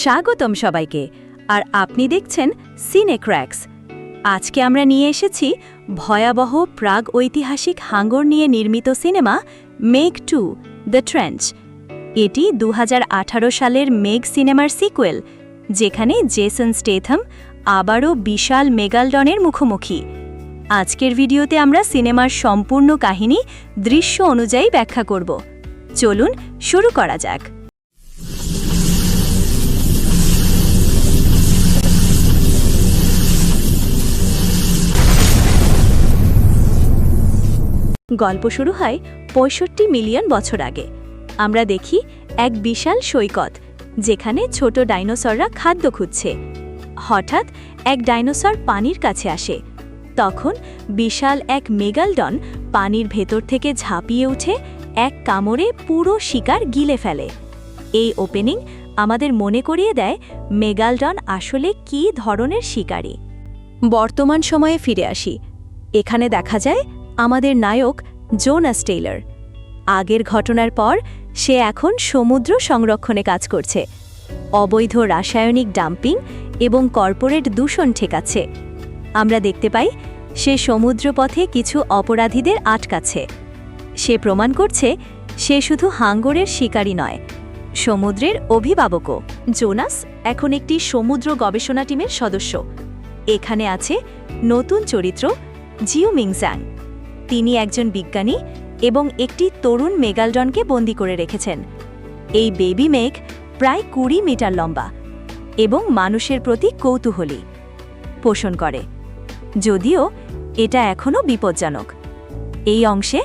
স্বাগতম সবাইকে। আর আপনি দেখছেন সিনে ক্র্যাক্স আজকে আমরা নিয়ে এসেছি ভয়াবহ প্রাগ ঐতিহাসিক হাঙ্গর নিয়ে নির্মিত সিনেমা মেঘ টু, দ্য ট্রেঞ্চ। এটি দু হাজার আঠারো সালের মেঘ সিনেমার সিকুয়েল, যেখানে জেসন স্টেথম আবারও বিশাল মেগালডনের মুখোমুখি। আজকের ভিডিওতে আমরা সিনেমার সম্পূর্ণ কাহিনী দৃশ্য অনুযায়ী ব্যাখ্যা করব। চলুন শুরু করা যাক। গল্প শুরু হয় পঁয়ষট্টি মিলিয়ন বছর আগে। আমরা দেখি এক বিশাল সৈকত, যেখানে ছোট ডাইনোসররা খাদ্য খুঁজছে। হঠাৎ এক ডাইনোসর পানির কাছে আসে। তখন বিশাল এক মেগালডন পানির ভেতর থেকে ঝাঁপিয়ে উঠে এক কামড়ে পুরো শিকার গিলে ফেলে। এই ওপেনিং আমাদের মনে করিয়ে দেয় মেগালডন আসলে কী ধরনের শিকারী। বর্তমান সময়ে ফিরে আসি। এখানে দেখা যায় আমাদের নায়ক জোনাস টেইলর। আগের ঘটনার পর সে এখন সমুদ্র সংরক্ষণে কাজ করছে। অবৈধ রাসায়নিক ডাম্পিং এবং কর্পোরেট দূষণ ঠেকাচ্ছে। আমরা দেখতে পাই সে সমুদ্রপথে কিছু অপরাধীদের আটকাচ্ছে। সে প্রমাণ করছে সে শুধু হাঙ্গরের শিকারী নয়, সমুদ্রের অভিভাবকও। জোনাস এখন একটি সমুদ্র গবেষণা টিমের সদস্য। এখানে আছে নতুন চরিত্র জিও মিংজ্যাং তিনি একজন বিজ্ঞানী এবং একটি তরুণ মেগালডনকে বন্দি করে রেখেছেন। এই বেবি মেঘ প্রায় কুড়ি মিটার লম্বা এবং মানুষের প্রতি কৌতূহলী। পোষণ করে। যদিও এটা এখনও বিপজ্জনক। এই অংশে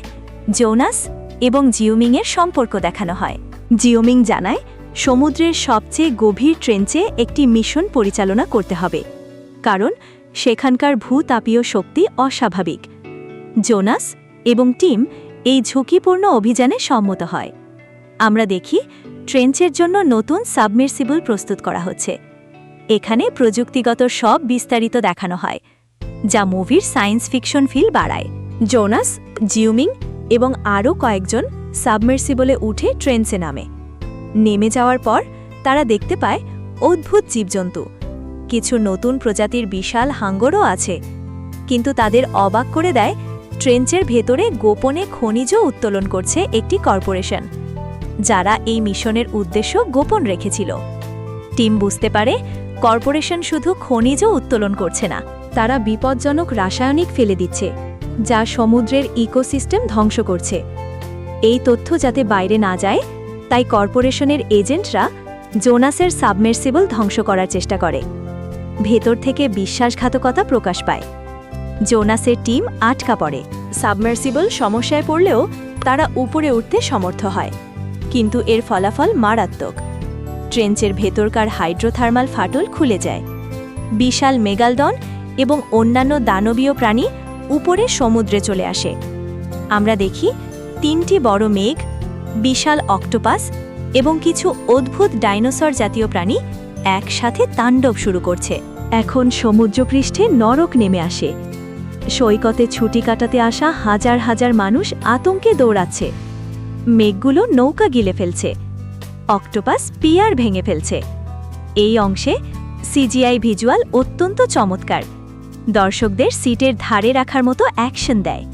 জোনাস এবং জিওমিংয়ের সম্পর্ক দেখানো হয়। জিওমিং জানায়, সমুদ্রের সবচেয়ে গভীর ট্রেঞ্চে একটি মিশন পরিচালনা করতে হবে। কারণ সেখানকার ভূতাপীয় শক্তি অস্বাভাবিক। জোনাস এবং টিম এই ঝুঁকিপূর্ণ অভিযানে সম্মত হয়। আমরা দেখি ট্রেঞ্চের জন্য নতুন সাবমেরসিবল প্রস্তুত করা হচ্ছে। এখানে প্রযুক্তিগত সব বিস্তারিত দেখানো হয়, যা মুভির সায়েন্স ফিকশন ফিল বাড়ায়। জোনাস, জিউমিং এবং আরও কয়েকজন সাবমেরসিবলে উঠে ট্রেন্সে নামে। নেমে যাওয়ার পর তারা দেখতে পায় অদ্ভুত জীবজন্তু। কিছু নতুন প্রজাতির বিশাল হাঙ্গরও আছে, কিন্তু তাদের অবাক করে দেয় ট্রেঞ্চের ভেতরে গোপনে খনিজ উত্তোলন করছে একটি কর্পোরেশন, যারা এই মিশনের উদ্দেশ্য গোপন রেখেছিল। টিম বুঝতে পারে, কর্পোরেশন শুধু খনিজ উত্তোলন করছে না, তারা বিপজ্জনক রাসায়নিক ফেলে দিচ্ছে, যা সমুদ্রের ইকোসিস্টেম ধ্বংস করছে। এই তথ্য যাতে বাইরে না যায়, তাই কর্পোরেশনের এজেন্টরা জোনাসের সাবমেরসিবল ধ্বংস করার চেষ্টা করে। ভেতর থেকে বিশ্বাসঘাতকতা প্রকাশ পায়। জোনাসের টিম আটকা পড়ে। সাবমার্সিবল সমস্যায় পড়লেও তারা উপরে উঠতে সমর্থ হয়। কিন্তু এর ফলাফল মারাত্মক। ট্রেঞ্চের ভেতরকার হাইড্রোথার্মাল ফাটল খুলে যায়। বিশাল মেগালদন এবং অন্যান্য দানবীয় প্রাণী উপরে সমুদ্রে চলে আসে। আমরা দেখি তিনটি বড় মেঘ, বিশাল অক্টোপাস এবং কিছু অদ্ভুত ডাইনোসর জাতীয় প্রাণী একসাথে তাণ্ডব শুরু করছে। এখন সমুদ্রপৃষ্ঠে নরক নেমে আসে। সৈকতে ছুটি কাটাতে আসা হাজার হাজার মানুষ আতঙ্কে দৌড়াচ্ছে। মেঘগুলো নৌকা গিলে ফেলছে। অক্টোপাস পিয়ার ভেঙে ফেলছে। এই অংশে সিজিআই ভিজুয়াল অত্যন্ত চমৎকার। দর্শকদের সিটের ধারে রাখার মতো অ্যাকশন দেয়।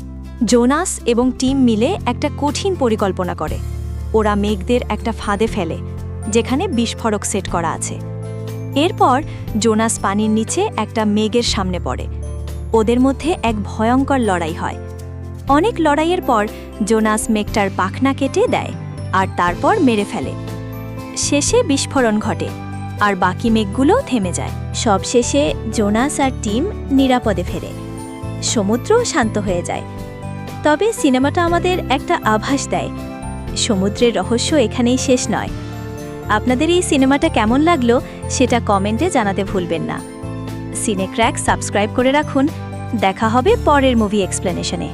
জোনাস এবং টিম মিলে একটা কঠিন পরিকল্পনা করে। ওরা মেঘদের একটা ফাঁদে ফেলে, যেখানে বিস্ফোরক সেট করা আছে। এরপর জোনাস পানির নিচে একটা মেঘের সামনে পড়ে। ওদের মধ্যে এক ভয়ঙ্কর লড়াই হয়। অনেক লড়াইয়ের পর জোনাস মেঘটার পাখনা কেটে দেয় আর তারপর মেরে ফেলে। শেষে বিস্ফোরণ ঘটে আর বাকি মেঘগুলোও থেমে যায়। সবশেষে জোনাস আর টিম নিরাপদে ফেরে। সমুদ্রও শান্ত হয়ে যায়। তবে সিনেমাটা আমাদের একটা আভাস দেয়। সমুদ্রের রহস্য এখানেই শেষ নয়। আপনাদের এই সিনেমাটা কেমন লাগল সেটা কমেন্টে জানাতে ভুলবেন না। সিনেক্র্যাক সাবস্ক্রাইব করে রাখুন। দেখা হবে পরের মুভি এক্সপ্লেনেশনে।